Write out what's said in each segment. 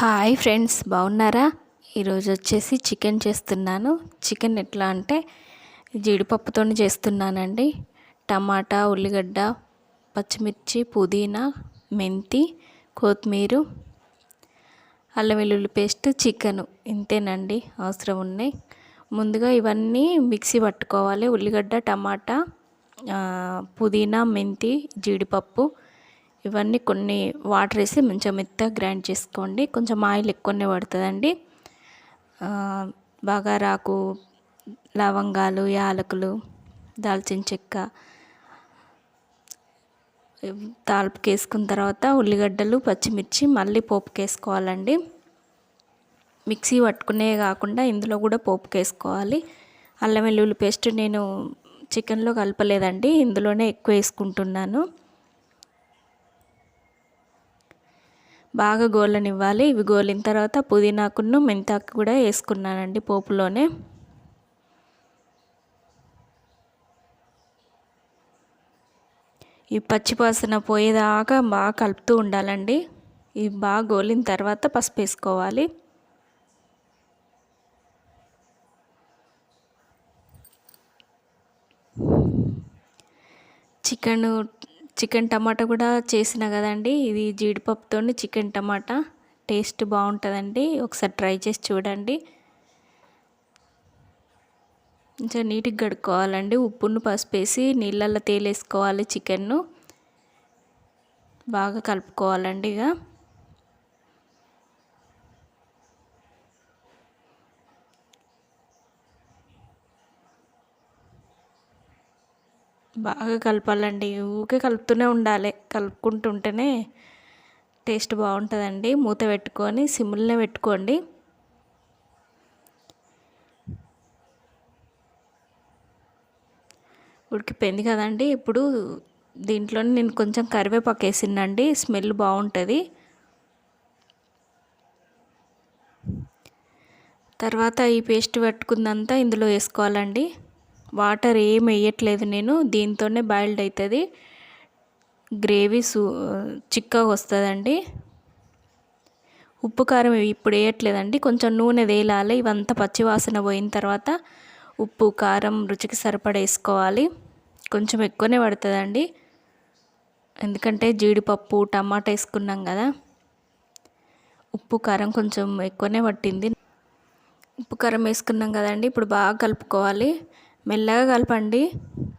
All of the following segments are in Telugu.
హాయ్ ఫ్రెండ్స్ బాగున్నారా? ఈరోజు వచ్చేసి చికెన్ చేస్తున్నాను. చికెన్ ఎట్లా అంటే జీడిపప్పుతో చేస్తున్నానండి. టమాటా ఉల్లిగడ్డ పచ్చిమిర్చి పుదీనా మెంతి కొత్తిమీర అల్లం వెల్లుల్లి పేస్ట్ చికెన్ ఇంతేనండి అవసరం ఉన్నాయి. ముందుగా ఇవన్నీ మిక్సీ పట్టుకోవాలి. ఉల్లిగడ్డ టమాటా పుదీనా మెంతి జీడిపప్పు ఇవన్నీ కొన్ని వాటర్ వేసి మంచిగా మెత్తగా గ్రైండ్ చేసుకోండి. కొంచెం ఆయిల్ ఎక్కువనే పడుతుందండి. బగారాకు లవంగాలు యాలకులు దాల్చిన చెక్క తాలిపుకి వేసుకున్న తర్వాత ఉల్లిగడ్డలు పచ్చిమిర్చి మళ్ళీ పోపుకి వేసుకోవాలండి. మిక్సీ పట్టుకునే కాకుండా ఇందులో కూడా పోపుకి వేసుకోవాలి. అల్లం వెల్లుల్లి పేస్ట్ నేను చికెన్లో కలపలేదండి ఇందులోనే ఎక్కువ వేసుకుంటున్నాను. బాగా గోలనివ్వాలి ఇవి గోలిన తర్వాత పుదీనాకును మెంతాకు కూడా వేసుకున్నానండి పోపులోనే. ఈ పచ్చిపాసన పోయేదాకా బాగా కలుపుతూ ఉండాలండి. ఇవి బాగా గోలిన తర్వాత పసుపు వేసుకోవాలి. చికెన్ చికెన్ టమాటా కూడా చేసిన కదండి. ఇది జీడిపప్పుతో చికెన్ టమాటా. టేస్ట్ బాగుంటుందండి. ఒకసారి ట్రై చేసి చూడండి. కొంచెం నీట్గా కడుక్కోవాలండి. ఉప్పును పసుపు వేసి నీళ్ళల్లో తేలేసుకోవాలి చికెన్ను. బాగా కలుపుకోవాలండి ఇక. బాగా కలపాలండి. ఊకే కలుపుతూనే ఉండాలి. కలుపుకుంటుంటేనే టేస్ట్ బాగుంటుందండి. మూత పెట్టుకొని సిమ్లనే పెట్టుకోండి. ఉడికిపోయింది కదండి. ఇప్పుడు దీంట్లో నేను కొంచెం కరివేపాకు వేసిందండి స్మెల్ బాగుంటుంది. తర్వాత ఈ పేస్ట్ పెట్టుకుందంతా ఇందులో వేసుకోవాలండి. వాటర్ ఏం వేయట్లేదు నేను దీంతోనే బాయిల్డ్ అవుతుంది గ్రేవీ సూ చిక్కగా వస్తుందండి. ఉప్పు కారం ఇప్పుడు వేయట్లేదండి కొంచెం నూనె వేలాలి ఇవంతా పచ్చివాసన పోయిన తర్వాత ఉప్పు కారం రుచికి సరిపడ వేసుకోవాలి. కొంచెం ఎక్కువనే పడుతుందండి. ఎందుకంటే జీడిపప్పు టమాటా వేసుకున్నాం కదా. ఉప్పు కారం కొంచెం ఎక్కువనే పట్టింది. ఉప్పు కారం వేసుకున్నాం కదండి ఇప్పుడు బాగా కలుపుకోవాలి. మెల్లగా కలపండి.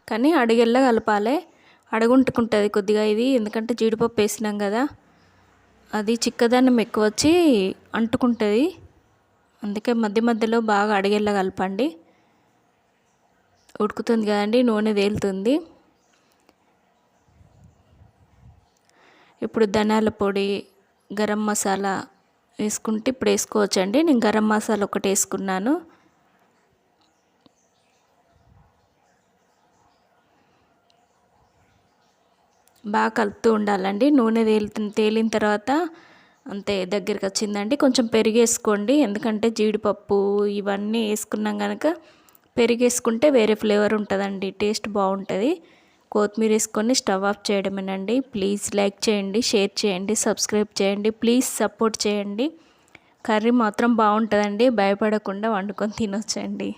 కానీ అడుగెల్లా కలపాలి. అడుగుంటుకుంటుంది కొద్దిగా ఇది. ఎందుకంటే జీడిపప్పు వేసినాం కదా. అది చిక్కదనం ఎక్కువ వచ్చి అంటుకుంటుంది. అందుకే మధ్య మధ్యలో బాగా అడిగేలా కలపండి. ఉడుకుతుంది కదండి. నూనె తేలుతుంది. ఇప్పుడు ధనాల పొడి గరం మసాలా వేసుకుంటే ఇప్పుడు వేసుకోవచ్చండి. నేను గరం మసాలా ఒకటి వేసుకున్నాను. బాగా కలుపుతూ ఉండాలండి. నూనె తేలి తేలిన తర్వాత అంతే దగ్గరికి వచ్చిందండి. కొంచెం పెరిగేసుకోండి. ఎందుకంటే జీడిపప్పు ఇవన్నీ వేసుకున్నాం కనుక పెరిగేసుకుంటే వేరే ఫ్లేవర్ ఉంటుందండి. టేస్ట్ బాగుంటుంది. కొత్తిమీర వేసుకొని స్టవ్ ఆఫ్ చేయడమేనండి. ప్లీజ్ లైక్ చేయండి షేర్ చేయండి సబ్స్క్రైబ్ చేయండి ప్లీజ్ సపోర్ట్ చేయండి. కర్రీ మాత్రం బాగుంటుందండి. భయపడకుండా వండుకొని తినొచ్చండి.